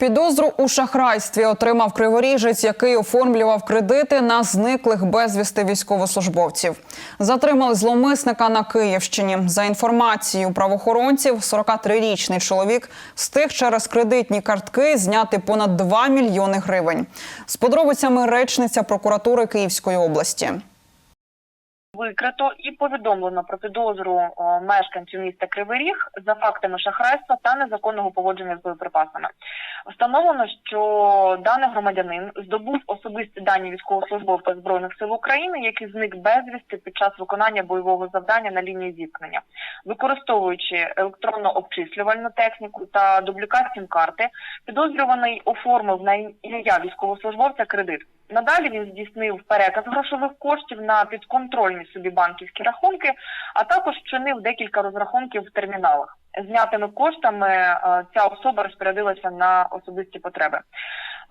Підозру у шахрайстві отримав криворіжець, який оформлював кредити на зниклих безвісти військовослужбовців. Затримали зловмисника на Київщині. За інформацією правоохоронців, 43-річний чоловік встиг через кредитні картки зняти понад 2 мільйони гривень. З подробицями речниця прокуратури Київської області. викрито і повідомлено про підозру мешканців міста Кривий Ріг за фактами шахрайства та незаконного поводження з боєприпасами. Встановлено, що даний громадянин здобув особисті дані військовослужбовця збройних сил України, який зник безвісти під час виконання бойового завдання на лінії зіткнення, використовуючи електронно обчислювальну техніку та дублікат сім-карти, підозрюваний оформив на ім'я військовослужбовця кредит. Надалі він здійснив переказ грошових коштів на підконтрольні собі банківські рахунки, а також вчинив декілька розрахунків в терміналах. Знятими коштами е, ця особа розпорядилася на особисті потреби.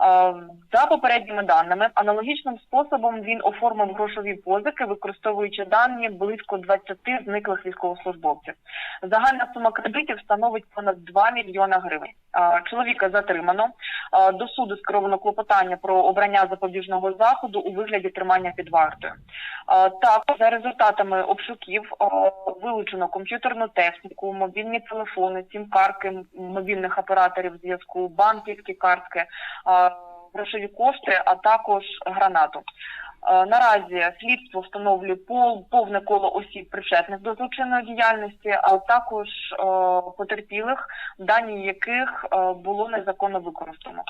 Е, За попередніми даними, аналогічним способом він оформив грошові позики, використовуючи дані близько 20 зниклих військовослужбовців. Загальна сума кредитів становить понад 2 мільйона гривень. Е, Чоловіка затримано. Е, До суду скеровано клопотання про обрання запобіжного заходу у вигляді тримання під вартою. Також за результатами обшуків вилучено комп'ютерну техніку, мобільні телефони, сім-карки мобільних операторів зв'язку, банківські картки, грошові кошти, а також гранату. Е, Наразі слідство встановлює повне коло осіб причетних до злочинної діяльності, а також е, потерпілих, дані яких е, було незаконно використано.